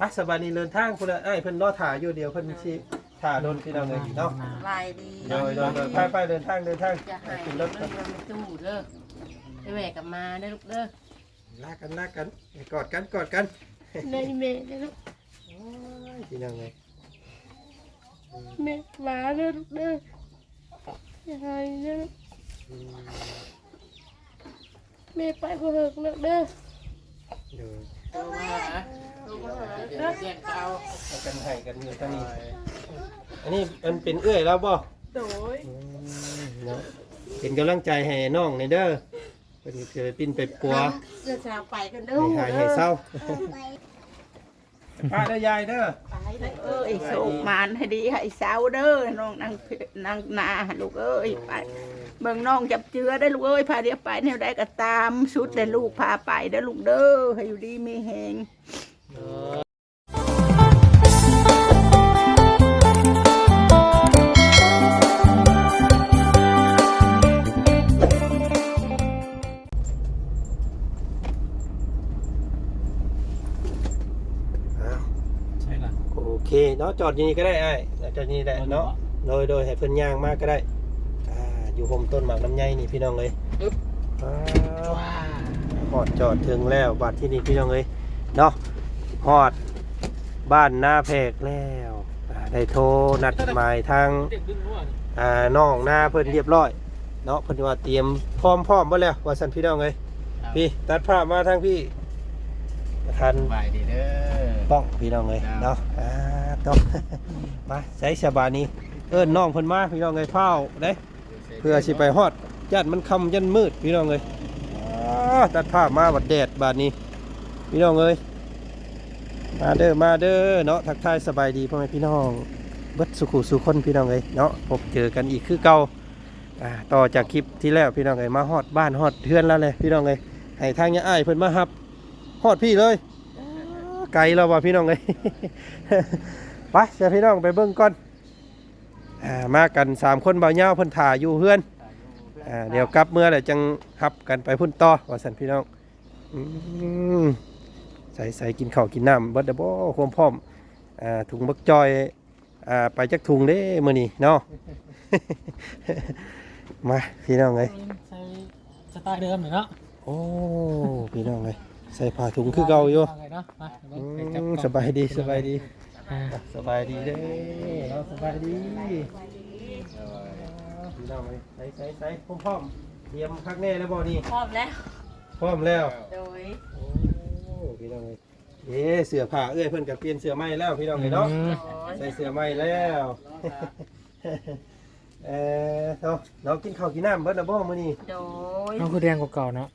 ไปสบายดีเดินทางพุ่นละไอ้ายเพิ่นรอถ่ายอยู่เดียวเพิ่นสิถ่าโดนพี่น้องเลยเนาะลายดีโดยโดยโดยไปไปเดินทางเดินทางจะหายขึ้นรเรื่อถงก่อนมันตู้เด้อไปแหวกกลับมาเด้อลูกเด้อลากกันลากกันกอดกันกอดกันในเมย์เด้อลูกโอ้ยพี่น้องเลยเมย์มาเด้อลูกเด้อจะหายเด้ออืมเมย์ไปบ่เฮิกลูกเด้อเดี๋ย วตัวมาหาตัวมาหาเด้อเสียงเก่ากันให้กันอยู่ทางนี้ อันนี้มันเป็นเอื้อยแล้วบ่โดยอืมเนาะเป็นกำลังใจให้น้องในเด้อเป็นเกิดปิ้นไปปัวเสือสาวไปกันเด้อให้หายให้เศร้าป้าเด้อยายเด้อไปเด้อเอ้ยโศกมานให้ดีให้เศร้าเด้อน้องนางนางนาลูกเอ้ยไป เบิ่งน้องจับเจือได้ลูกเอ้ยพาเดียวไปแนวใดก็ตามชุดแต่ลูกพาไปเด้อลูกเด้อให้อยู่ดีมีแหงอ้าวใช่ล่ะโอเคเนาะจอดอยู่นี่ก็ได้ไอ้ายจอดอยู่นี่แหละเนาะโดยโดยให้เพิ่นย่างมากก็ได้ อ่าอยู่ห่มต้นหมากลำไยนี่พี่น้องเลยอ้าวฮอดจอดถึงแล้วบัดที่นี่พี่น้องเลยเนาะฮอดบ้านนาแพกแล้วอ่าได้โทรนัดหมายทางเด็กดึงรั่วนี่อ่าน้องนาเพิ่นเรียบร้อยเนาะเพิ่นว่าเตรียมพร้อมพร้อมหมดแล้วว่าซั่นพี่น้องเลยพี่ตัดภาพมาทางพี่ทันสบายดีเด้อป้องพี่น้องเลยครับเนาะอ่าต้องมาใช้สบายนี้เอิ้นน้องเพิ่นมาพี่น้องเลยเฝ้าเด้ เพื่อสิไปฮอดยันมันค่ำยันมืดพี่น้องเลยอ่าตัดภาพมาบัดแดดบาดนี้ พี่น้องเลยมาเด้อมาเด้อเนาะทักทายสบายดีพ่อแม่พี่น้องเบิดสุขุสุคนพี่น้องเลยเนาะพบเจอกันอีกคือเก่าอ่าต่อจากคลิปที่แล้วพี่น้องเลยมาฮอดบ้านฮอดเทือนแล้วเลยพี่น้องเลยให้ทางยาอ้ายเพิ่นมาฮับฮอดพี่เลยไกลแล้วว่ะพี่น้องเลยไปเดี๋ยวพี่น้องไปเบิ่งก่อน อ่ามากันสามคนเบาเงาเพิ่นถ่าอยู่เพื่อนอ่าเดี๋ยวกลับเมื่อไหร่จังหับกันไปพุ่นต่อว่าสันพี่น้องอืมใส่ใส่กินข้าวกินน้ำเบิดเดอบ่ความพร้อมอ่าถุงบักจอยอ่าไปจักถุงเด้มื้อนี้เนาะ มาพี่น้องเลยใช้สไตล์เดิมเลยเนาะโอ้พี่น้องเลยใส่ผ้าถุงคือเก่าอยู่เเนาะมาเดี๋ยวอืไปจับมกล้องสบายดีสบายดีอ่า สบายดีเด้อเราสบายดีพี่น้องเลยใส่ใส่ใส่พร้อมพร้อมเตรียมพักแน่แล้วบ่นี่พร้อมแล้ว พร้อมแล้ว โดยโอ้พี่น้องเลยเอ๊ะเสื้อผ้าเอ้ยเพิ่นกับเปลี่ยนเสื้อใหม่แล้วพี่น้องเลยเนาะอืมโดยใส่เสื้อใหม่แล้วเออเนาะเรากินข้าวกินน้ำเบิดแล้วบ่มื้อนี้โดยน้องคือแดงกว่าเก่าเนาะ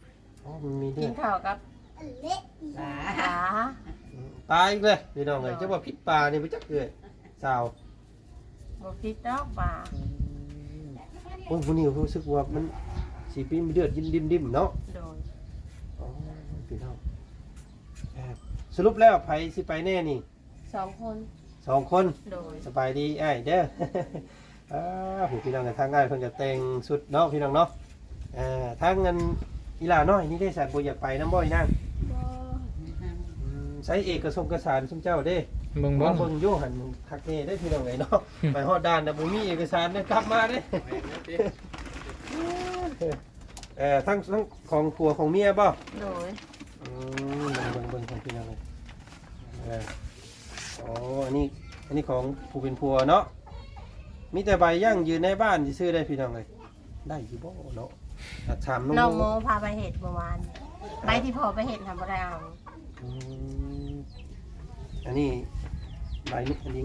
อ๋อมันมีเลืกิอนดข้าวกับขา ตายอีกเลยพี่น้องเลยจะว่าพิษปลานี่บ่จักเกิดสาวบ่พิษดอกป่าโอ้ยวันนี้รู้สึกว่ามันสีปีนเดือดยินดิมดิมๆเนาะโดยอ๋อพี่น้องเอ่อสรุปแล้วไผสิไปแน่นี่สองคนสองคนโดยสบายดีไอ้ายเด้ออ้าผู้พี่น้องกันทางง่ายเพิ่นจะแต่งสุดเนาะพี่น้องเนาะอ่าทางเงินอีหลาน้อยนี่ได้สายบ่อยากไปน้ำบ่อยนั่งอืม ใช้เอกสงกสารซุมเจ้าเด้เบิ่งบ่เบิ่งเบิ่งอยู่หันคักแน่ได้พี่น้องเอ้ยเนาะไปฮอดด่านน่ะบ่มีเอกสารเด้อกลับมาเด้เอ่อทั้งทั้งของผัวของเมียบ่โดยอืมเบิ่งเบิ่งเบิ่งของพี่น้องเลยเอออ๋ออันนี้อันนี้ของผู้เป็นผัวเนาะมีแต่ใบย่างยืนในบ้านที่ซื้อได้พี่น้องเลยได้อยู่บ่เนาะตัดชามนุ่มน้องโมพาไปเห็ดเมื่อวานใบที่พอไปเห็ดทำอะไรเอา อืมอันนี้ใบนี้อันนี้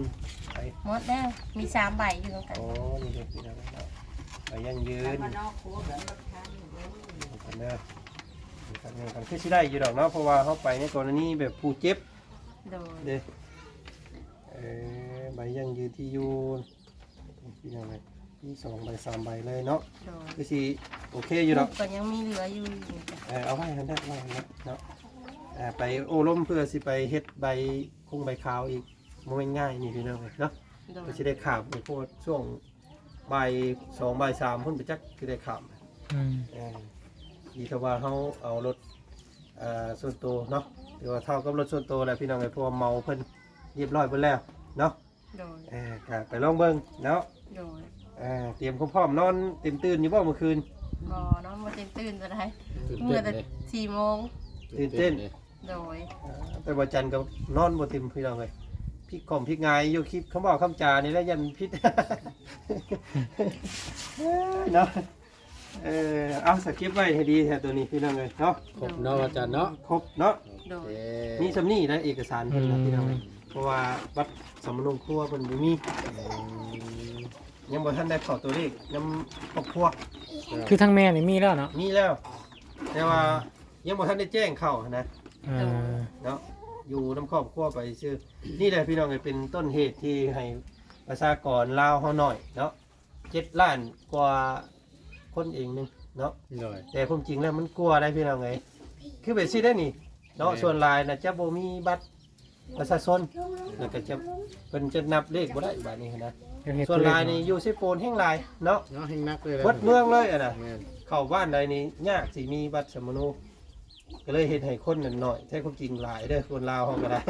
ใบหมดแล้วมีสามใบอยู่ตรงกันอ๋อนี่เด็กพี่น้องเนาะใบย่างยืนกันเด้อกันเนี่ยกันคือสิได้อยู่ดอกเนาะเพราะว่าเขาไปในกรณีแบบผู้เจ็บโดยเด้เออใบยังยืนที่อยูพี่น้องเลยมีสองใบสามใบเลยเนาะโดยคือสิโอเคอยู่ดอกก็ยังมีเหลืออยู่อยู่จ้ะเออเอาไว้กันได้ไว้กันได้เนาะเอ่อไปโอ้ล้มเพื่อสิไปเฮ็ดใบคงใบขาวอีกมันไม่ง่ายนี่พี่น้องเลยเนาะโดยก็สิได้ขาบเพราะว่าช่วงใบสองใบสามเพิ่นไปจักคือได้ขาบอืมเออดีแต่ว่าเขาเอารถเอ่อส่วนตัวเนาะถือว่าเท่ากับรถส่วนตัวแล้วพี่น้องไอ้พวกเมาเพิ่นเรียบร้อยเพิ่นแล้วเนาะโดยเออก็ไปลองเบิ่งเนาะ โดยเออเตรียมความพร้อมนอนเต็มตื่นอยู่บ่เมื่อคืน บ่เนาะมาตื่นตื่นจะได้ตื่นเมื่เต้อนแต่เลยสี่โมงตื่นเต้นเลย โดยเออแต่ว่าจันทร์ก็นอนบ่เต็มพี่น้องเลยพี่กล่อมพี่งายอยู่คลิปเขาบอกคำจานี่แหล้วยันพิษ เนาะเออเอาสคริปต์ไว้ให้ดีแท้ตัวนี้พี่น้องเลยเนาะครบเนาะอาจารย์เนาะครบเนาะโดโอยเคมีสำนี่นะเอกสารเพิ่นนะพี่น้องเลยเพราะว่าบัตรสำนงครัวเพิ่นบ่มียังบ่ทันได้เข้าตัวเลขนำครอบครัวคือทั้งแม่นี่มีแล้วเนาะมีแล้ว แต่ว่ายังบ่ทันได้แจ้งเข้านะเออเนาะอยู่น้ำครอบครัวไปชื่อ นี่แหละพี่น้องเลยเป็นต้นเหตุที่ให้ประชากรลาวเฮาหน่อยเนาะเจ็ดล้านกว่าคนเองหนึงเนาะหน่อยแต่ความจริงแล้วมันกลัวได้พี่น้องไงคือเป็นสิได้นี่เนาะแม่ส่วนหลายนะจะบ่มีบัตรประชาชนแล้วก็จะเพิ่นจะนับเลขบ่ได้บัดนี้นะเดี๋ยวเฮ็ดส่วนหลายนี่อยู่ซิโปนแห่งหลายเนาะ เนาะให้นักเลยนะเบิดเมืองเลยอะนะ แม่นเข้าบ้านใดนี่ยากสิมีบัตรสมนู ก็เลยเฮ็ดให้คนนั่นหน่อยแท้ความจริงหลายเด้อคนลาวเฮาก็ได้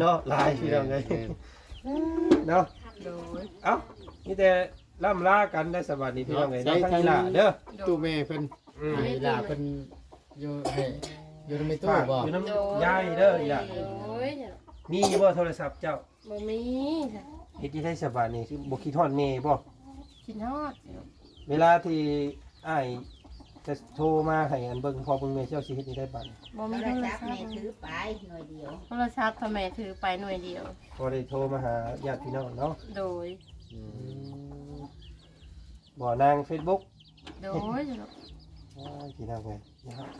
เนาะหลายพี่น้องเอ้ยแม่นเนาะโดยเอ้านี่แต่ล่ำลากันได้สวัสดีพี่น้องเอ้ยเนาะทั้งอีหล่าเด้อตู้แม่เพิ่นอืมให้ลาเพิ่นอยู่ให้อยู่ในตู้ฝากบ่อยู่น้ำยายเด้ออีหล่าโดยมีบ่โทรศัพท์เจ้าบ่มีจ้ะเฮ็ดที่ได้สบายนี่คือบ่คิดฮอดแม่บ่กินฮอด เวลาที่อ้าย จะโทรมาให้อันเบิ่งพอเบิ่งแม่เจ้าสิเฮ็ดนี่ได้บัดบ่มีโทโทรรศัศัพพท์ท์แม่ถือไปหน่อยเดียวโทรศัพท์ทำไมถือไปหน่วยเดียว พอได้โทรมาหาญาติพี่น้องเนาะโดยอืมบ่นาง Facebook โดยจ้ะอ่าพี่น้องเอ้ยนะครับ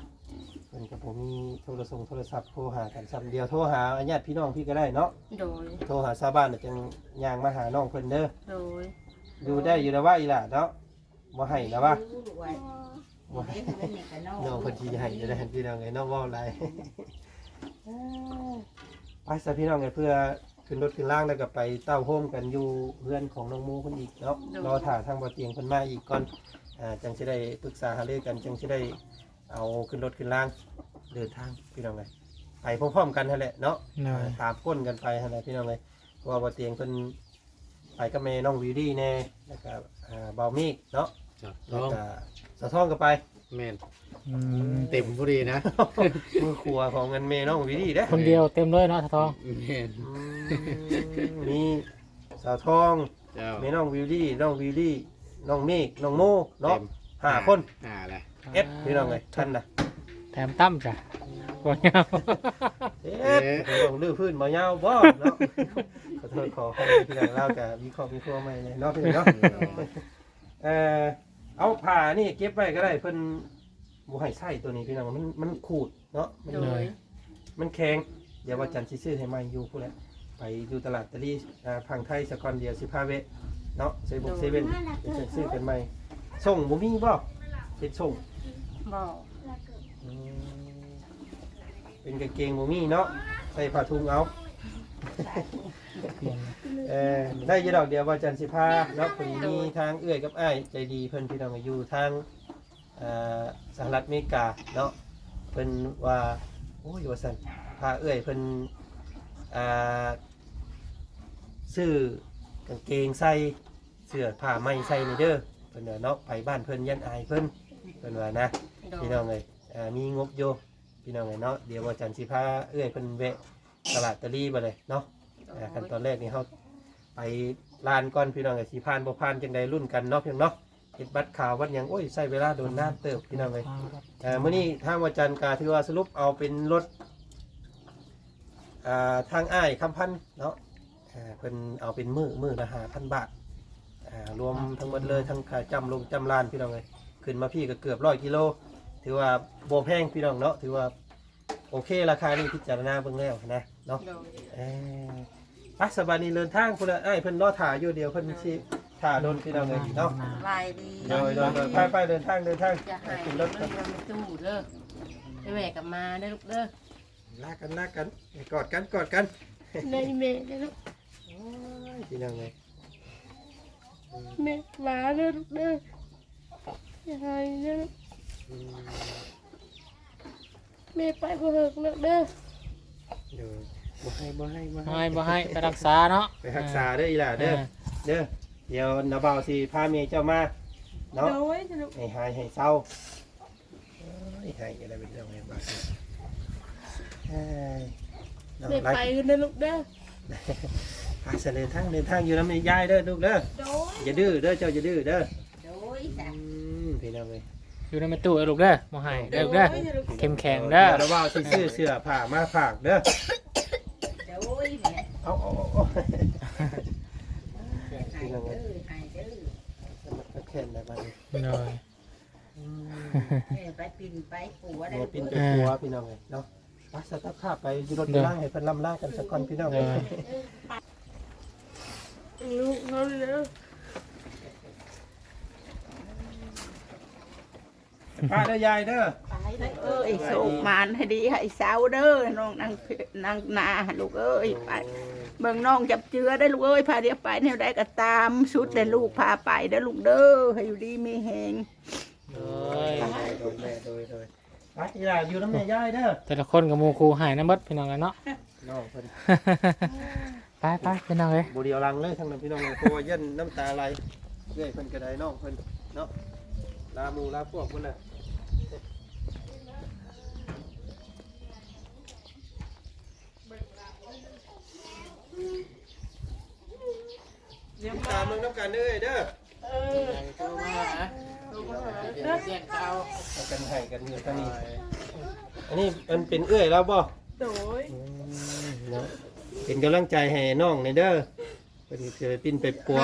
เพิ่นก็บ่มีโทรศัพท์โทรศัพท์โทรหากันซ้ำเดียวโทรหาญาติพี่น้องพี่ก็ได้เนาะโดย โทรหาชาวบ้านน่ะจังย่างมาหาน้องเพิ่นเด้อโดย อยู่ได้อยู่แล้วว่าอีหล่ะเนาะบ่ให้แล้วว่าไว้ บ่ให้เด็กเพิ่นนี่ก็นอนน้องเพิ่นสิให้อยู่ได้พี่น้องไงน้องเว้าหลายไปซะพี่น้องไงเพื่อขึ้นรถขึ้นล่างแล้วก็ไปเต้าโฮมกันอยู่เพื่อนของน้องหมูเพิ่นอีกเนาะรอถ่าทางบ่เตียงเพิ่นมาอีกก่อนอ่าจังสิได้ปรึกษาหารือกันจังสิได้เอาขึ้นรถขึ้นล่างเดินทางพี่น้องไงไปพร้อมๆกันนั่นแหละเนาะหน่อยตามก้นกันไปหั่นแหละพี่น้องเลยเพราะว่าบ่เตียงเพิ่นไปกับแม่น้องวิวดี้แน่แล้วก็อ่าเบามีกเนาะจับแล้ท้วองก็ สะท้องก็ไปแม่นอืมเต็มพอดีนะมือครัวของเงินเมน้องวิดีเด้อคนเดียวเต็มเลยเนาะทะทองแม่นอืมมีสาวทองเจ้าเมน้องวิวดี้น้องวิวดี้น้องเมฆน้องโมเนาะต็มห้าคนห้าแหละเอ็ดพี่น้องเลยท่านน่ะแถมตั้มจ้ะบ่ยาวเอ็ดต้องลื้อพื้นมายาวบ่เนาะขอโทษขอให้พี่น้องเล่ากับมีครอบมีครัวใหม่เลยเนาะพี่น้องเนาะเอ่อ เอาผ้านี่เก็บไว้ก็ได้เพิ่นบ่ให้ใส่ตัวนี้พี่น้องมันมันขูดเนาะมันโดย มันแข็งเดี๋ยวว่าจันทร์สิซื้อให้ใหม่อยู่พุ่นแหละไปอยู่ตลาดตะลี่อ่าพังไทยสกอนเดียวสิพาเวะเนาะเซบุกเซเว่นเดี๋ยวจะซื้อเป็นใหม่ส่งบ่มีบ่เป็นส่งบอกอืมเป็นกางเกงบ่มีเนาะใส่ผ้าถุงเอา เออได้อยี่ดอกเดียวว่าจันทร์สิพาเนาะเพิ่นมีทางเอื้อยกับอ้ายใจดีเพิ่นพี่น้องก็อยู่ทางอ่าสหรัฐอเมริกาเนาะเพิ่นว่าโอ้ยว่าซั่นพาเอื้อยเพิ่นอ่าซื้อกางเกงใส่เสื้อผ้าไหมใส่นี่เด้อเพิ่นว่าเนาะไปบ้านเพิ่นยันอายเพิ่นเพิ่นว่านะโดยพี่น้องเอ้ยอ่ามีงบอยู่พี่น้องเอ้ยเนาะเดี๋ยวว่าจันทร์สิพาเอื้อยเพิ่นแวะ ตลาดตะลี่บ่เลยเนาะอ่าขั้นตอนแรกนี่เฮาไปลานก่อนพี่น้องเอ้ยสิผ่านบ่ผ่านจังใดรุ่นกันเนาะพี่น้องเนาะเฮ็ดบัตรข่าววัดหยังโอ้ยใช้เวลาโดนนานเติบพี่น้องเอ้ยเอ่อมื่อนี้ทางวัจันทร์กาถือว่าสรุปเอาเป็นรถอ่าทางอ้ายคำพันธุ์เนาะอ่าเป็นเอาเป็นมือมือละหาพันบาทอ่ารวมทั้งหมดเลยทั้งค่าจำลงจำลานพี่น้องเลยขึ้นมาพี่ก็เกือบร้อยกิโลถือว่าโบแพงพี่น้องเนาะถือว่า โอเคราคานี่พิจารณาเบิ่งแล้วนะเนาะโดยเอ้ยไปสบายนี่เดินทางพุ่นละไอ้ายเพิ่นรอถ่ายอยู่เดียวเพิ่นสิถ่าโดนพี่น้องเลยเนาะลายดีโดยโดยโดยไปไปเดินทางเดินทางจะหายขึ้นรเรื่อถงกันยังไม่ตู้เด้อไปแหวกกลับมาได้อลูกเด้อลากกันลากกันกอดกันกอดกัน ในเมย์ได้อลูกพี่น้องเลยแม่มาเด้อลูกเด้ออย่าหายเด้อลูก แม่ไปบ่เฮิกแล้วเด้อเดี๋ยวบ่ให้บ่ให้บ่บ่ให้บ่ให้ไปรักษาเนาะไปรักษาเด้ออีหล่าเด้อเด้อเดี๋ยวนาบ่าวสิพาเมียเจ้ามาเนาะโดยจะลูกให้หายให้เศร้าเอ้ยให้อะไรเป็นเรื่องอะไรบ้างเอ้ยน้องได้รักไปกันนะลูกเด้อพาเสเดินทางเดินทางอยู่น้ำยายเด้อลูกเด้อโดยอย่าดื้อเด้อเจ้าอย่าดื้อเด้อโดยจ้ะอืมพี่น้องเอ้ย อยู่ในแม่ตู้เด้อลูกเด้อบ่ให้เด้อลูกเด้อเข้มแข็งเด้อดี๋ยวว่าสิซื้อเสื้อผ้ามาฝากเด้อโดยแม่เอาเอาเอาเอาให้พี่น้องเด้เอ้ยอให้เด้อมันก็แค่นได้บ้างหน่อย แม่ไปปิ่นไปปัวได้เนี่ยลูกปิ้นไปเอ้ยครัวพี่น้องเอ้ยเนาะไปสตาร์ทภาพไปอยู่รถไปล่างให้เพิ่นลำล่ากันสักก่อนพี่น้องเอ้ย ลูกเขาเด้อ ป้าเด้อยายเด้อเอ้ยโศกมานให้ดีให้เศร้าเด้อน้องนางนางนาลูกเอ้ยไปเบิ่งน้องจับเจือได้ลูกเอ้ยพาเดียวไปแนวใดก็ตามสุดแต่ลูกพาไปเด้อลูกเด้อให้อยู่ดีมีแหงโอ้ยโดยแม่โดยโดยไปอีหล่าอยู่น้ำแม่ยายเด้อแต่ละคนกับหมู่ครูหายน้ำเบิดพี่น้องกันเนาะน้องเพิ่นไปไปพี่น้องเอ้ยบ่เดียวลังเลยทั้งนั้นพี่น้องเอ้ยเพราะว่ายันน้ำตาไหลเรื่อยเพิ่นก็ได้น้องเพิ่นเนาะลาหมู่ลาพวกเพิ่นน่ะ ยี่ยมตามมึงน้ำกันเด้อเด้อเออโทรมาหาโทรมาหาเดี๋ยวเสียงเขาเอากันให้กันอยู่ตอนนี้อันนี้มันเป็นเอื้อยแล้วบ่โดยเนาะเป็นกำลังใจให้น้องในเด้อ เป็นเสือปิ้นไปปัว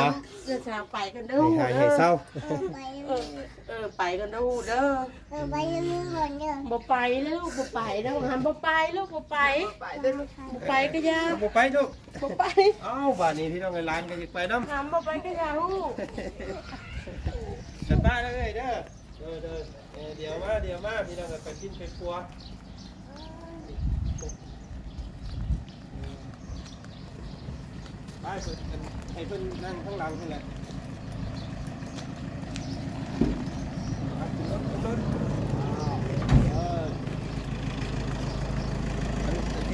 จะชาไปกันเด้อให้หายให้เศร้าเออเออไปกันเด้อเด้อเออไปยังมือก่อนเด้อบ่ไปแล้วบ่ไปแล้วหันบ่ไปลูกบ่ไปเด้อลูกบ่ไปก็ยาบ่ไปลูกบ่ไปเอ้าบ้านนี้พี่น้องไอ้ร้านก็อยากไปน้ำหันบ่ไปก็ยาลูกจะป้าแล้วเอ้ยเด้อเด้อเด้อเออเดี๋ยวมาเดี๋ยวมาพี่น้องก็ไปปิ้นไปปัว ไปเพิ่นกันให้เพิ่นนั่งข้างหลังนี่แหละไปขึ้นรถขึ้นรถเออ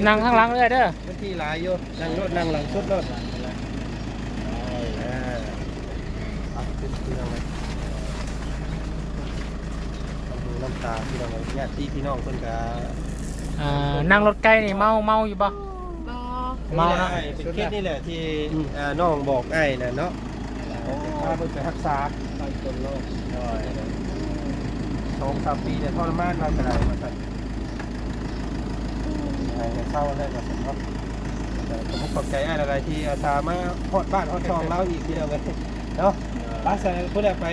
นั่งข้างหลังเลยเด้อพื้นที่หลายอยู่นั่งรถนั่งหลังสุดรถอ่าเอาขึ้นพี่น้องเลยดูน้ำตาพี่น้องเลยญาติพี่น้องเพิ่นก็ อ่านั่งรถไกลนี่เมาเมาอยู่บ่บ่ เมานะนี่แหละเป็นเคสนี่แหละที่อ่าน้องบอกไอ้น่ะเนาะพาเพิ่นไปรักษาไปจนโรคสองสามปีเนี่ยทรมานมากระไรมาสั่นไอ้เนี่ยเศร้าได้มาสั่นเนาะแต่ผมขอบใจไอ้อะไรที่อาสามาฮอดบ้านฮอดช่องเราอีกพี่น้องเลยเนาะ บ้านแสดงเพื่อนไป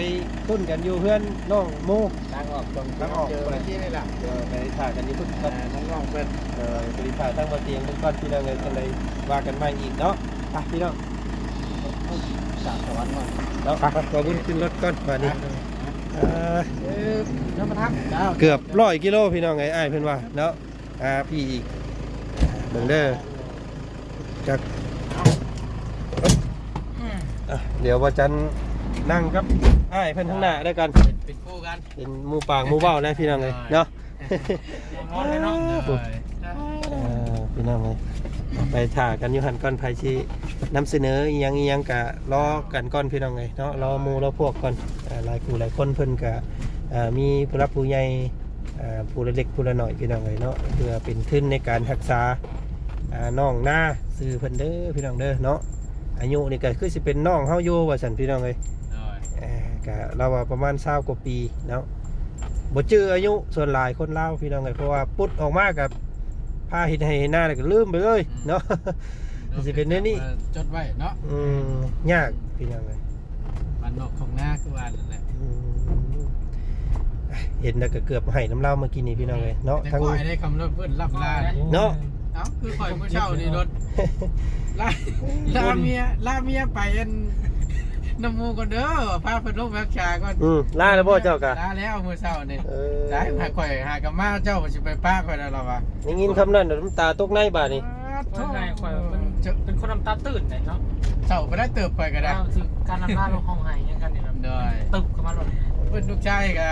ตุ้นกันอยู่เพื่อนน้องหมูทางออกตรงทางออกเจอที่นี่แหละเดี๋ยวไปถ่ายกันนี้พุ่นครับน้องๆเพิ่นเออไปถ่ายทั้งบนเตียงเป็นก้อนพี่น้องเลยจังเลยว่ากันใหม่อีกเนาะไปพี่น้องจากสวรรค์มาเนาะขอบุญขึ้นรถก่อนมานี้เอ่อเออน้ำมันทักเจ้าเกือบร้อยกิโลพี่น้องไงไอ้ายเพื่อนว่าเนาะอ่าพี่อีกเบิ่งเด้อจากอะเดี๋ยวว่าจัน นั่งกับไอ้ายเพื่อนข้างหน้าด้วยกัน เป็นคู่กันเป็นหมูปางหมูเบ้านะพี่น้องเลยเนาะงอนเลยเนาะเออพี่น้องเลยไปถ่ากันอยู่หันก้อนไผชีนำเสนออีหยังอีหยังกะรอกันก้อนพี่น้องเลยเนาะรอหมูรอพวกก่อนเอ่อหลายผู้หลายคนเพิ่นกะมีผู้รับผู้ใหญ่เอ่อผู้เล็กผู้ละหน่อยพี่น้องเลยเนาะเพื่อเป็นทุนในการรักษาอ่าน้องหน้าซื้อเพิ่นเด้อพี่น้องเด้อเนาะอายุนี่ก็คือสิเป็นน้องเฮาอยู่ว่าซั่นพี่น้องเลยเอ่อ ก็เราว่าประมาณ20กว่าปีเนาะบ่จื้ออายุส่วนหลายคนเล่าวพี่น้องเลยเพราะว่าปุ๊ดออกมากับพาเห็นให้เห็นหน้าแล้วก็ลืมไปเลยเนาะสิเป็นแนวนี้จดไว้เนาะอืมยากพี่น้องเลยมันนอกของหน้าคือว่านั่นแหละอืมเห็นแล้วก็เกือบให้น้ำเหล้าเมื่อกี้นี้พี่น้องเลยเนาะแต่ทั้งก่อยได้คำรถเพื่อนรับลาเนาะเอ้าคือข่อยผู้เช่านี่รถลาลาเมียลาเมียไปอัน น้ำมูก่อนเด้อพาเพิ่นลงแบกชาก่อนอืมล่าแล้วบ่เจ้ากะลาแล้วมื้อเช้านี่เออได้หาข่อยหากะมาเจ้าสิไปป้าข่อยแล้วล่ะวะได้ยินคำนั้นเดี๋ยวน้ำตาตกในบาดนี้เพิ่นให้ข่อยมันเป็นคนน้ำตาตื่นเลยเนาะเจ้าไปได้เติบข่อยก็ได้เอาถึงการนำหน้าลงห้องหายยังกันนี่ครับเด้อตึบเข้ามาเลยเพิ่นลูกชายก็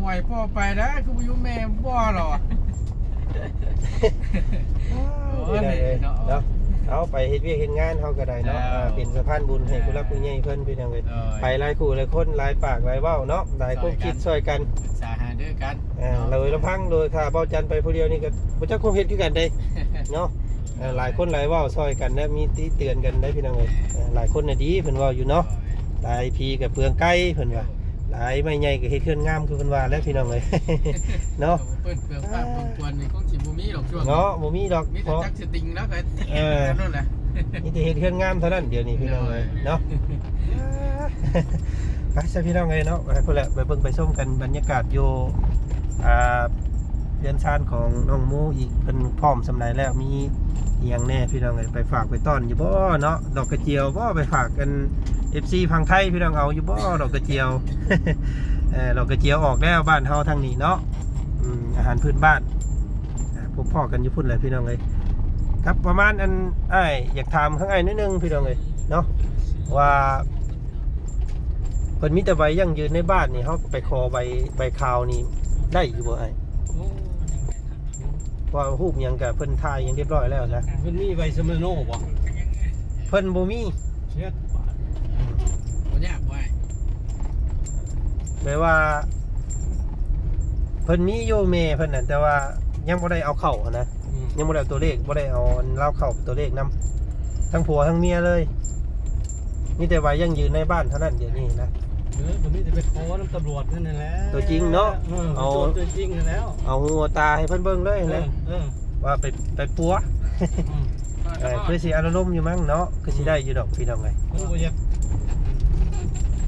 มวยพ่อไปนะคือบ่อยู่แม่บ่หรอโอ้พี่น้องเอ้ยเนาะ เอาไปเฮ็ดเวียกเฮ็ดงานเฮาก็ได้เนาะอ่าเป็นสะพานบุญให้ผู้รักผู้ใหญ่เพิ่นพี่น้องเอ้ยไปหลายคู่หลายคนหลายปากหลายเว้าเนาะหลายความคิดช่วยกันสาหาด้วยกันอ่าเราลำพังโดยค่าเบาจันไปผู้เดียวนี่ก็บ่จักคงเฮ็ดคือกันเด้เนาะเอ่อหลายคนหลายเว้าซอยกันนะมีติเตือนกันได้พี่น้องเอ้ยเอ่อหลายคนน่ะดีเพิ่นเว้าอยู่เนาะหลายพีก็เปลืองไก่เพิ่นว่า หลายไม่ใหญ่ก็เฮ็ดเคลื่อนงามคือเพิ่นว่าแล้วพี่น้องเอ้ย เนาะเปิ้นเปลืองปากเปลืองควนนี่คงสิบ่มีหรอกช่วงเนาะบ่มีดอกมีเพแต่ราะ จักสติงแล้วก็เออ นั่นแหละนี่แต่เฮ็ดเคลื่อนงามเท่านั้นเดี๋ยวนี้พี่น้องเอ้ยเนาะ ไปซะพี่น้องเอ้ยเนาะไปพุ่นแหละไปเบิ่งไปชมกันบรรยากาศอยู่อ่าเรือนชานของน้องหมูอีกเพิ่นพร้อมสำไรแล้วมีอีหยังแน่พี่น้องเอ้ยไปฝากไปต้อนอยู่บ่เนาะดอกกระเจียวบ่ไปฝากกัน FC พังไทยพี่น้องเอาอยู่บ่ดอกกระเจียวเออดอกกระเจียวออกแล้วบ้านเฮาทางนี้เนาะอืมอาหารพื้นบ้านอ่าพบพ่อกันอยู่พุ่นเลยพี่น้องเอ้ยครับประมาณอันอ้ายอยากถามข้างไอ้ายนิดนึงพี่น้องเอ้ยเนาะว่าเพิ่นมีแต่ใบยั่งยืนในบ้านนี่เฮาไปขอใบใบข่าวนี่ได้อยู่บ่ไอ้ายเพราะว่ารูปหยังกับเพิ่นถ่ายหยังเรียบร้อยแล้วนะเพิ่นมีใบสมโนบ่เพิ่นบ่มีเช็ด บ่ยากบ่ไอ้ แปลว่า เพิ่นมีโยเมเพิ่นนั่นแต่ว่ายังบ่ได้เอาเข้าหั้นนะอืมยังบ่ได้เอาตัวเลขบ่ได้เอาอันเล่าเข้าตัวเลขนํทั้งผัวทั้งเมียเลยมีแต่ว่ายังยืนในบ้านเท่านั้นเดี๋ยวนี้นะ เออผมมีแต่ไปขอน้ำตำรวจนั่นแหละตัวจริงเนาะเออเอาตัวจริงนั่นแล้วเอาหัวตาให้เพิ่นเบิ่งเลยเอนะอเออว่าไปไปปัวอืมเออคือสิอารมณ์อยู่มั้งเนาะคือสิได้อยู่ดอกพี่น้องไงมันบ่อยาก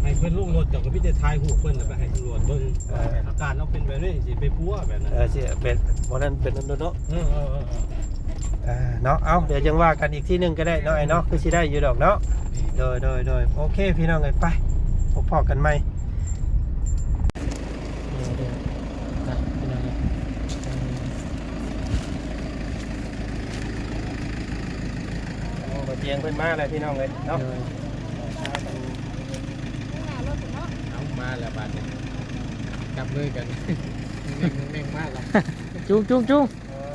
ให้เพิ่นลงรถเดี๋ยวก็มีแต่ถ่ายรูปเพิ่นแล้วไปให้ตำรวจเบิ่งว่าอาการเราเป็นแบบนี้สิไปปัวแบบนั้นเออสิเป็นบ่นั้นเป็นนั่นเนาะเออเออเออเอออ่าเนาะเอาเดี๋ยวจังว่ากันอีกที่หนึงก็ได้เนาะไอ้เนาะคือสิได้อยู่ดอกเนาะโดยโดยโดยโอเคพี่น้องเอ้ยไปพบพอกันใหม่เดี๋ยวเดี๋ยวนะพี่น้องเอ้ยโอ้บ่เตียงเพิ่นมาแล้วพี่น้องเอ้ยเนาะเดี๋ยวเอามาแล้วบาดนี้จับมือกันแม่งๆมากแล้วจุ้งจุ้งจุ้ง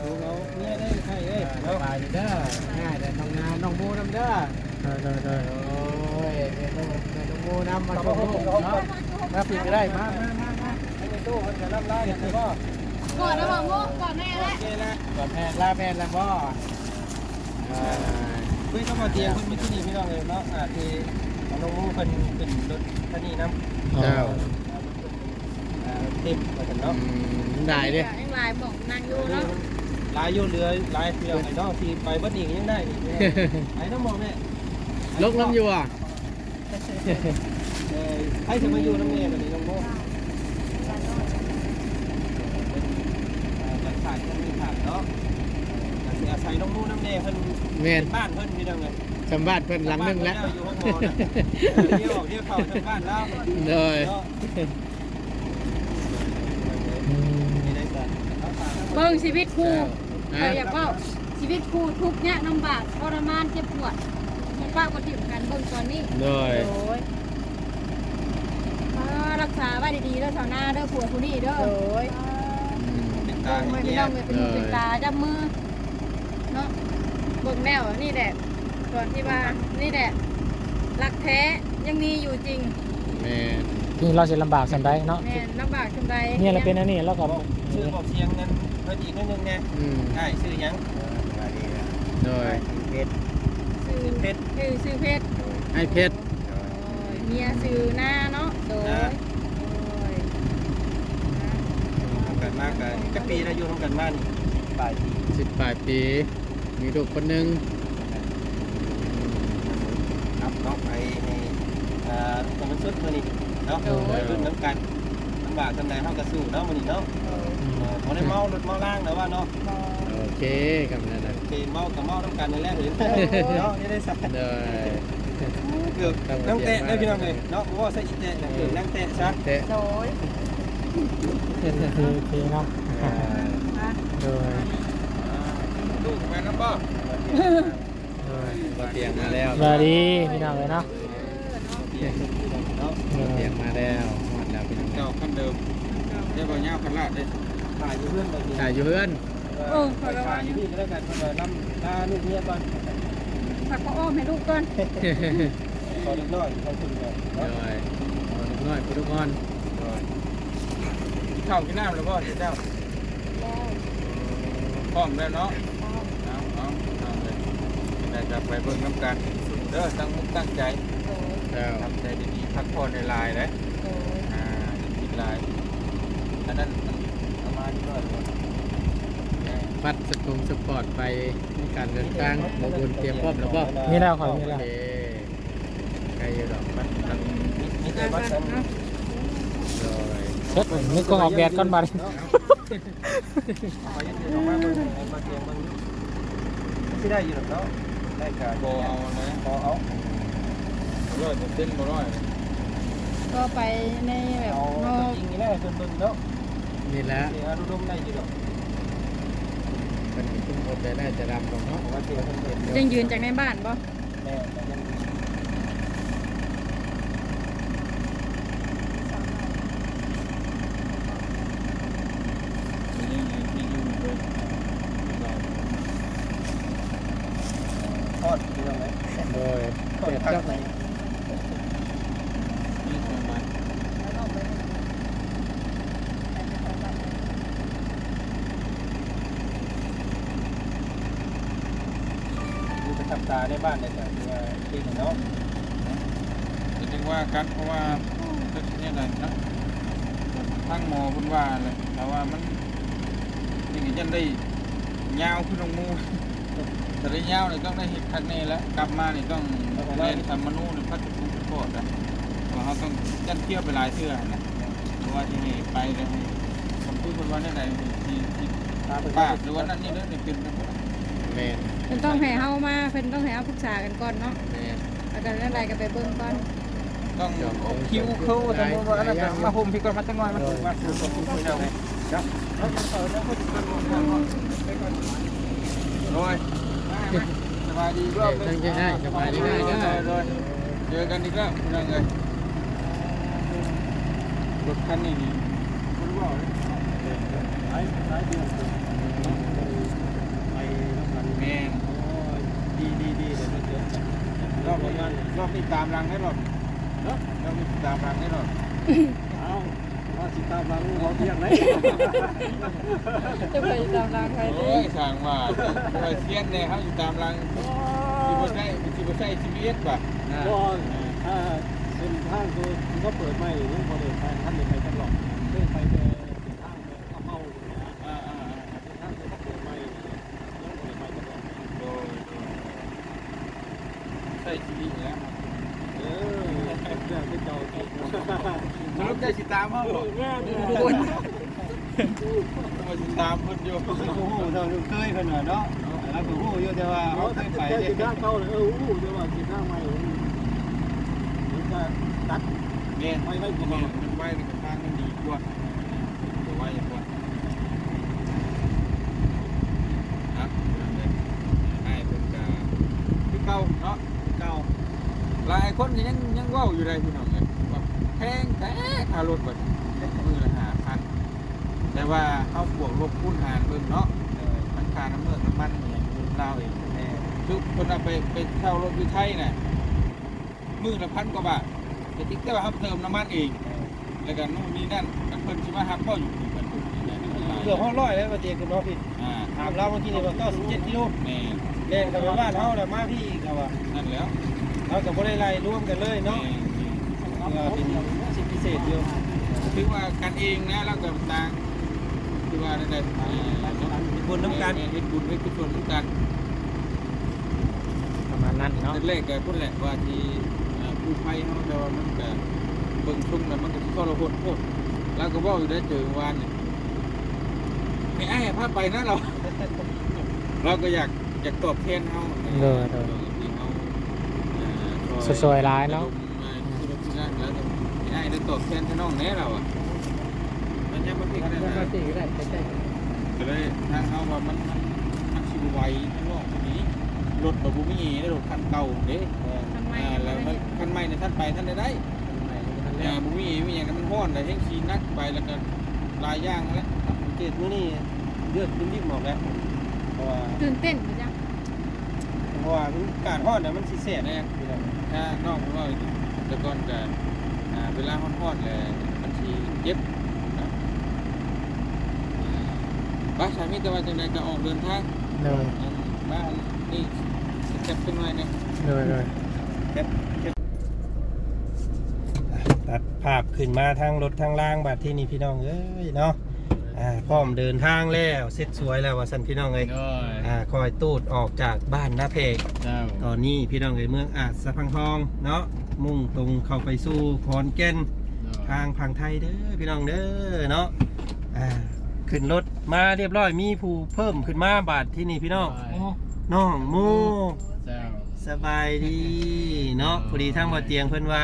ดูเอาเนี่ยได้ให้เอ้ยสเนาะบายดีเด้อง่ายแต่น้องนาน้องโมน้ำเด้อเดี๋ยวเดี๋ยวเดี๋ยวโอ้ยเป็นน้องเป็นน้องโมน้ำมาชมลูกเนาะมาปิดก็ได้มามามามาให้ในตู้เพิ่นจะรับลากันได้บ่ก่อนนะบอกโมก่อนแม่แล้วโอเคนะก่อนแพนลาแพนแล้วบ่อ่าคุยเข้ามาเตียงเพิ่นมีที่นี่พี่น้องเอ้ยเนาะอ่าที่ น้องหมูเพิ่นขึ้นรถคันนี้นำเจ้าเต็มมากันเนาะได้เด้ ยังลายบอกนางอยู่เนาะลายอยู่เรือลายเรือไอ้เนาะที่ไปบัดนี้ก็ยังได้นี่ไอ้น้องมองแม่ลกน้ำอยู่อะเออให้จะมาอยู่น้ำเมียกันนี่น้องโมเป็นขาดยังมีขาดเนาะอาศัยน้องมูน้ำเนยเพิ่น แม่นเป็นบ้านเพิ่นพี่น้องเลย จำบ้านเพิ่นหลังนึงแล้ว อยู่ห้องหมอนะเดี๋ยวออกเดี๋ยวเข้าทางบ้านแล้วเลยเนาะอืมนี่ได้จ้ะเบิ่งชีวิตครูฮะใครอยากเว่าชีวิตครูทุกข์ยากลำบากทรมานเจ็บปวดมันป้าก็ถิ่มกันเบิ่งตอนนี้เลยโอ้ยอ่ารักษาไว้ดีๆเด้อชาวนาเด้อผัวผู้นี้เด้อโอ้ยเป็นตาตาไม่ให้พี่เงี้น้ยองเลยเป็นหูเป็นตาจับมือเนาะเบิ่งแนวนี่แหละ ก่อนที่ว่านี่แหละรักแท้ยังมีอยู่จริงแม่นนี่เราจะลำบากสันใดเนาะแม่นลำบากจำใดเนี่ยเราเป็นอันนี้แล้วก็บอกชื่อบอกเสียงนั้นเพิ่นอีกนิดนึงไงอืมได้ชื่อหยังเลยเพชรซื้อเพชรคือซื้อเพชรไอ้เพชรโอ้ยเมียซื้อหน้าเนาะโดยโอ้ยทำกันมากกันจะปีเราอยู่ทำกันมานี่ปลายปีสิบแปดปี มีลูกคนหนึง ครับเนาะไปใน เอ่อตอนมันสุดมื้อนี้เนาะรุ่นน้ำกันลำบากทำไหนเฮาก็สู้เนาะมื้อนี้เนาะเออบ่ได้เมารถเมาล่างนะว่าเนาะโอเคครับนั่นนะโอเคเมากับเมาน้ำกันนี่แหละเห็นเนาะนี่ได้สักเลยเกือบนั่งแตะได้พี่น้องเลยเนาะบ่ว่าใส่อีแตะนะเกือบนั่งแตะซะเตะโดยคือคือเนาะโดยลูกแม่นำบ่โดยมาเตียงมาแล้วสวัสดีพี่น้องเลยเนาะ เนาะโดยเตียงมาแล้วหมดแล้วพี่น้องเจ้าคันเดิมได้บ่ยาวคันลาดเด้ถ่ายอยู่เพื่อนบ่นี่ถ่ายอยู่เพื่อนเเออไปขายที่นี่ก็แล้วกันเพิ่นว่าลำลาลูกเมียก่อนผักก็อ้อมให้ลูกก่อนขอเล็กน้อยขอบคุณครับโดยเอาเล็กน้อยพุทธกรโดยกินข้าวกินน้ำแล้วบ่เจ้าแล้วพร้อมแล้วเนาะเอาเอาเอาเลยได้จะไปเบิ่งน้ำกันเด้อตั้งมุกตั้งใจ โดยทำใจดีๆพักผ่อนในลายเลยโดยอ่ากินลายอันนั้นประมาณนี้ด้วยฟัดสกงสปอร์ตไปในการเดินทางบางคนเตรียมพร้อมแล้วก็มีแล้วขอมีโอแล้วเคใครอยู่ดอกมันมันมีแต่บัตรสังโดยเช็ดนึกกล้องออกแดดก่อนบัดนี้ขอยันเดือนออกมาเบิ่งให้มาเตียงเบิ่งสิได้อยู่หรอกเนาะได้การโบเอาเลยพอเอา ร้อยเปอร์เซ็นต์บ่ร้อยก็ไปในแบบเอาโนจริงนี่แหละเพิ่นเบิ่งเนาะนี่แหละสิอนุดมได้อยู่ดอกเป็นคุ้มคนแต่น่าจะรำของเนาะเพราะว่าเตียงเพิ่นเห็นยังยืนจากในบ้านบ่แม่แต่ยัง ที่ที่อยู่เลย ทอดอยู่ตรงไหน โดย ทอดพักไหน ที่ประมาณ อยู่ป ระทับตาในบ้านได้จ้ะคือว่าจริงเนาะจะจึงว่ากันเพราะว่าก็เนี่ยแหละนะทางหมอคุณว่าเลยแต่ว่ามันนี่ก็ยันได้ยาวขึ้นลงมูแต่ได้ยาวเนี่ยต้องได้เห็ดคันนี้แล้วกลับมานี่ต้องเล่นทำมนูนี่พัดทุกโทษนะเพราะเขาต้องยันเที่ยวไปหลายเทื่อนะเพราะว่าที่นี่ไปเลยผมพูดคนว่าได้ไหนที่ที่พาไปป้าหรือว่านั่นนี่เรื่องนี่เป็นกันหมด แม่นเพิ่นต้องให้เฮามาเพิ่นต้องให้เฮาปรึกษากันก่อนเนาะแม่นแล้วก็เรื่องใดก็ไปเบิ่งก่อนต้องคิวเข้าสมมติว่าอันนั้นมาห่มพี่ก่อนมาตั้งน้อยมามาคือผมคุยเอาไงครับโดยสบายดีรอบตั้งใจให้สบายดีง่ายโดยเจอกันอีกแล้วยังไงรถคันนี้นี่มันว่าหลายหลายเดือนไป น้ำกันแม่งโอ้ยดีดีดีเดี๋ยวมันเดือนรอบนี้รอบนี้ตามรังให้รอบรอบนี้ตามรังให้รอบเอาว่าสิตามมาลูกเขาเที่ยงไหนจะไปตามรางใครโอ้ยสั่งว่าไปเทียนเนี่ยเขาอยู่ตามรังที่บ่ใช่ที่บ่ใช่ชีวิตป่ะก็ถ้าเส้นทางคือก็เปิดไม่ยังพอเดินไปท่านเดินไปตลอดเดินไปแต่เส้นทางไปเข้าเมาเนี่ยนะ อ่าอ่า เส้นทางคือก็เปิดไม่ยังเปิดไม่ตลอด โดยใช่ชีวิตแล้ว เออเรื่องที่เจ้าคิด มนุษย์ได้สิตามเขาหรอก แง่เนี่ย มาสิตามเพิ่นอยู่โอ้โหเราเคยเพิ่นว่าเนาะแล้วก็ฮู้อยู่แต่ว่าเขาเขาเคแต่ยไปแต่เด้สิด้านเข้าเลยเอออู้เดี๋ยวว่าสิด้านไม่มันจะตัดแม่นไม่ไม่พอแม่นมันไว้ในทางมันดีกว่าตัวไว้กว่าครับให้เพิ่นก็คือเก่าเนาะเก่าหลายคนก็ยังยังเว้าอยู่เลยพี่น้องเอ้ยว่าแพงแต่ค่ารถบัดมือละ5,000 แต่ว่าเฮาบวกลบคูณหารเบิ่งเนาะมันค่าน้ำเมือกน้ำมันเนี่ยลาวเองแน่คือเพิ่นเอาไปไปเช่ารถอยู่ไทยน่ะมื้อละพันกว่าบาทแต่ติ๊กแต่ว่าเฮาเติมน้ำมันเอง แล้วก็นู่นนี่นั่นกันเพิ่นสิมาหับพ่ออยู่ที่กันพุ่นนี่แหละนี่มันหลายเกือบห้องร้อยแล้วมาเตียงกันเนาะพี่อ่าถามเราเมื่อกี้นี่ว่า97กิโลแม่แล่นกันไปบ้านเฮาแล้วมาพี่ก็ว่านั่นแล้วเฮาก็บ่ได้ไล่รวมกันเลยแม่เนาะเออเป็นสิทธิพิเศษอยู่ถือว่ากันเองนะแล้วก็ต่าง คือว่าได้ได้เอ่อเนาะเป็นบุญน้ำกันแเฮ็ดบุญเฮ็ดกุศลน้ำกันประมาณนั้นเนาะแรกๆก็พุ่นแหละว่าที่ผู้ภัยเฮาแต่ว่ามันก็เบิ่งชุ่มแล้วมันก็สิทรหดโพดแล้วก็ว้าอยู่ได้เจอวานนี่ไม่อ้ายพาไปนะเรา เราก็อยากอยากตอบแทนเฮาเด้อเด้อที่เฮาเอ่อสวยๆหลายเนาะแล้วไอ้ได้ตอบแทนให้น้องแน่เราอะ มันยังบ่พิกได้แล้วก็นะตีก็ได้ใกล้ก็เลยทางเฮาว่ามันมันมันสิบ่ไหวทั้งนอกตรงนี้รถบ่บ่มีได้รถคันเก่าเด้ทำไมอ่าแล้วมันคันใหม่เนี่ยท่านไปท่านได้ได้ๆใหม่ๆทันแต่แล้วบุมีมีอย่างนั้นมันห้อนแต่เฮงขี่นักไปแล้วก็หลายอย่างแล้วเกตมื้อนี้เลือดริมๆออกแล้วเพราะว่าตื่นเต้นอยู่จ้ะเพราะว่าการฮอดน่ะมันสิเสียแน่พี่น้องถ้านอกว่าแต่ก่อนก็อ่าเวลาฮ้อนๆเลยมันสิเจ็บนะ บ้าสามีแต่ว่าจังไดก็ออกเดินทางเลย อันบ้านนี่สเต็ปเป็นไงเนี่ยเลยเลยตัดภาพขึ้นมาทางรถทางล่างบัดที่นี่พี่น้องเอ้ยเนาะอ่าพร้อมเดินทางแล้วเสร็จสวยแล้วว่าสันพี่น้องเอ้ยโอ้ยอ่าคอยตูดออกจากบ้านนาเพก เจ้าตอนนี้พี่น้องเอ้ยเมืองอาจสะพังทองเนาะมุ่งตรงเข้าไปสู่ขอนแก่นทางพังไทยเด้อพี่น้องเด้อเนาะอ่าขึ้นรถ มาเรียบร้อยมีผู้เพิ่มขึ้นมาบาทที่นี่พี่น้องโอ้น้องหมูเจ้า สบายดีเนาะพอดีทางบ่อเตียงเพิ่นว่า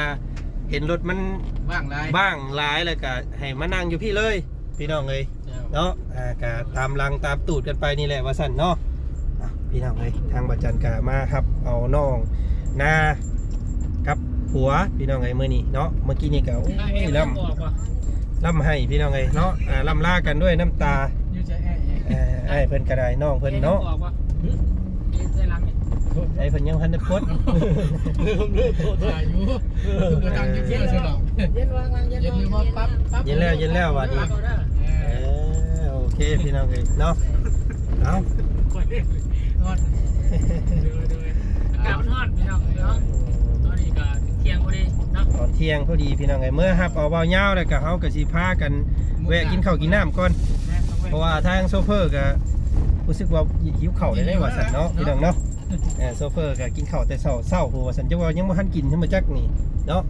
เห็นรถมันบ้างไรบ้างหลายแล้วก็ให้มานั่งอยู่พี่เลย พี่น้องเอ้ยเจ้าเนาะอ่าก็ตามลังตามตูดกันไปนี่แหละว่าสั่นเนาะอะพี่น้องเอ้ยทางบัจจันกามาครับเอาน้องนากับผัวพี่น้องเอ้ยมื้อนี้เนาะเมื่อกี้นี่ก็โอ้ไอ้เอ็ยมล่ออกว่ะำล่ำให้พี่น้องเอ้ยเนาะอ่าล่ำลากันด้วยน้ำตา อยู่ใจแอะแอะเอ่อไอ้เพิ่นก็ได้น้องเพิ่นเนาะออกว่ะเอ็มใจรังเนี่ยไอ้เพิ่นยังพันได้พดเริ่มเริ่มโทษอายุคือดังเยอะๆใช่หรอเย็นวางวางเย็นเย็นอยู่ว่าปั๊บปั๊บเย็นแล้วเย็นแล้ววันนี้ปั๊บเอาได้เออโอเคพี่น้องเอ้ยเนาะเอาก่อนเด้อดเดือดเดือดอากาศมันฮอดพี่น้องเนาะตอนนี้ก็เที่ยงพอดีเนาะตอนเที่ยงพอดีพี่น้องเอ้ยเมื่อฮับเอาเบาเหย้าแล้วก็เฮาก็สิพากันแวะกินข้าวกินน้ำก่อนแม่ต้องเพ ราะว่าทางโซเฟอร์ก็รู้สึกว่าหิวเข่าวได้ได้ว่าสันเนาะพี่น้องเนาะเออโซเฟอร์ก็กินข้าวแต่เช้าเช้าเพราะว่าสันจะว่ายังบ่ทันกินใช่ไหมจักนี่เนาะ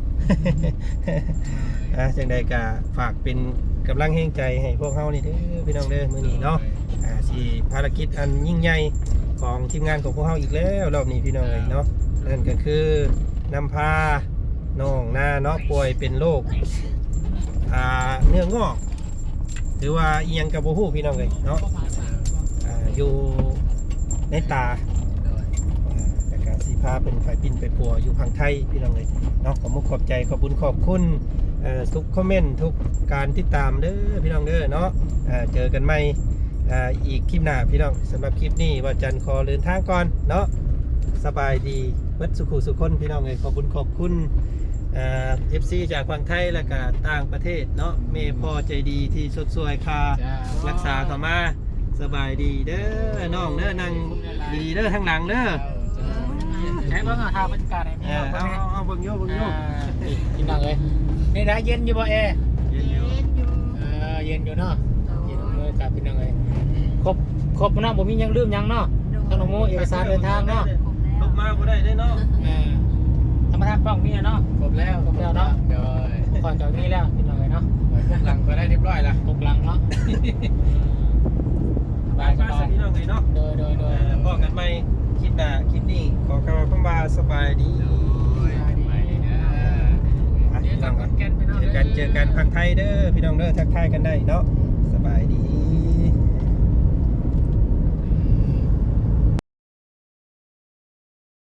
อะจังใดก็ฝากเป็นกำลังแห่งใจให้พวกเฮานี่เด้อพี่น้องเด้อมื้อนี้เนาะอ่าสิภารกิจอันยิ่งใหญ่ของทีมงานของพวกเฮาอีกแล้วรอบนี้พี่น้องเอ้ยเนาะนั่นก็คือนำพาน้องนาเนาะป่วยเป็นโรคอ่าเนื้องอกห รือว่าอียังกับโบ่ฮู้พี่น้องเอ้ยเนาะอ่าอยู่ในตาอาแต่การสีพาเป็นไฟปินไปปัวอยู่พังไทยพี่น้องเลยเนาะขอมุกขอบใจขอบคุญขอบคุณทุกคอมเมนต์ทุกการติดตามเด้อพี่น้องเด้อเนาะเจอกันใหม่อีกคลิปหน้าพี่น้องสำหรับคลิปนี้ว่าจันขอเดินทางก่อนเนาะสบายดีเบิดสุขุสุขคนพี่น้องเลยขอบคุณขอบคุณ เอฟซีจากฝั่งไทยและก็ต่างประเทศเนาะเมย์พ่อใจดีที่สดสวยคารักษาเข้ามาสบายดีเด้อน้องเด้อนั่งดีๆเด้อทางหลังเด้อใช้เบิ่งเอาทางบรรยากาศให้เอพี่น้อองเอาเบิ่งเอาเอาเบิ่งโยเบิ่งโยนี่พี่น้องเอ้ยนี่นะเย็นอยู่บ่แอร์เย็นอยู่เออเย็นอยู่เนาะเย็นเลยกับพี่น้องเอ้ยครบครบเนาะบ่มีหยังลืมหยังเนาะขนมโมเอกสารเดินทางเนาะลงมาบ่ได้เด้อเนาะ เออธรรมทานป้องมีอะเนาะ ครบแล้วครบแล้วเนาะ เดี๋ยวก่อนจากนี้แล้วพี่น้องเอ้ยเนาะหลังก็ได้เรียบร้อยละตกหลังเนาะสบายสมาบาสิยพี่น้องเลยเนาะ โดยโดยโดเอยอบอกกันใหม่คลิปหน้าคลิปนี้ขอกำลังบาสบายดีไปนะอะเดี๋ยวพี่กัน้นองคอนแก่นพี่น้องเจอกันเจอกันพังไทยเด้อพี่น้องเด้อทักทายกันได้เนาะสบายดี